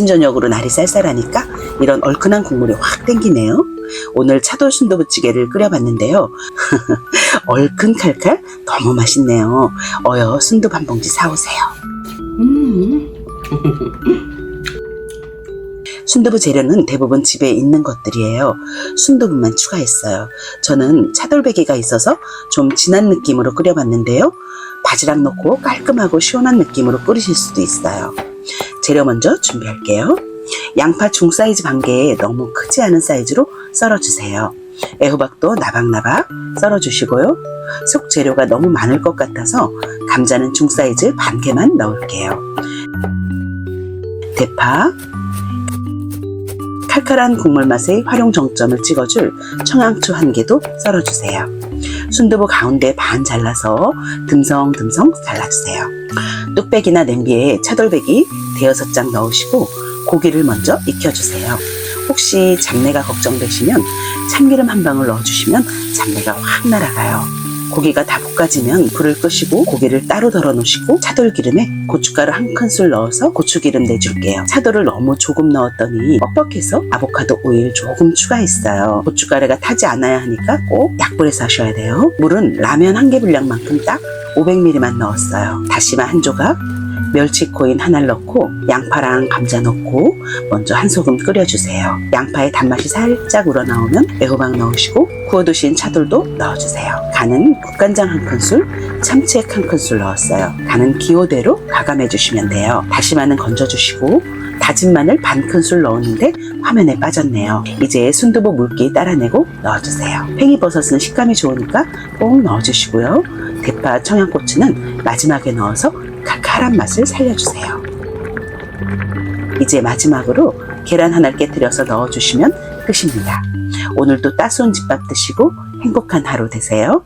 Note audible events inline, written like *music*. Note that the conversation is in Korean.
아침 저녁으로 날이 쌀쌀하니까 이런 얼큰한 국물이 확 땡기네요. 오늘 차돌 순두부찌개를 끓여봤는데요. *laughs* 얼큰 칼칼 너무 맛있네요. 어여 순두부 한 봉지 사오세요. 음. *laughs* 순두부 재료는 대부분 집에 있는 것들이에요. 순두부만 추가했어요. 저는 차돌배기가 있어서 좀 진한 느낌으로 끓여봤는데요. 바지락 넣고 깔끔하고 시원한 느낌으로 끓이실 수도 있어요. 재료 먼저 준비할게요. 양파 중 사이즈 반 개에 너무 크지 않은 사이즈로 썰어주세요. 애호박도 나박나박 썰어주시고요. 속 재료가 너무 많을 것 같아서 감자는 중 사이즈 반 개만 넣을게요. 대파, 칼칼한 국물 맛의 활용 정점을 찍어줄 청양초 한 개도 썰어주세요. 순두부 가운데 반 잘라서 듬성듬성 잘라주세요. 뚝배기나 냄비에 차돌배기 대여섯 장 넣으시고 고기를 먼저 익혀주세요. 혹시 잡내가 걱정되시면 참기름 한 방울 넣어주시면 잡내가 확 날아가요. 고기가 다 볶아지면 불을 끄시고 고기를 따로 덜어 놓으시고 차돌기름에 고춧가루 한 큰술 넣어서 고추기름 내줄게요. 차돌을 너무 조금 넣었더니 뻑뻑해서 아보카도 오일 조금 추가했어요. 고춧가루가 타지 않아야 하니까 꼭 약불에서 하셔야 돼요. 물은 라면 한 개 분량만큼 딱 500ml만 넣었어요. 다시마 한 조각, 멸치코인 하나를 넣고 양파랑 감자 넣고 먼저 한 소금 끓여주세요. 양파의 단맛이 살짝 우러나오면 애호박 넣으시고 구워두신 차돌도 넣어주세요. 간은 국간장 한 큰술, 참치액 한 큰술 넣었어요. 간은 기호대로 가감해 주시면 돼요. 다시마는 건져주시고 다진 마늘 반 큰술 넣었는데 화면에 빠졌네요. 이제 순두부 물기 따라내고 넣어주세요. 팽이버섯은 식감이 좋으니까 꼭 넣어주시고요. 대파, 청양고추는 마지막에 넣어서 칼칼한 맛을 살려주세요. 이제 마지막으로 계란 하나를 깨뜨려서 넣어주시면 끝입니다. 오늘도 따스운 집밥 드시고 행복한 하루 되세요.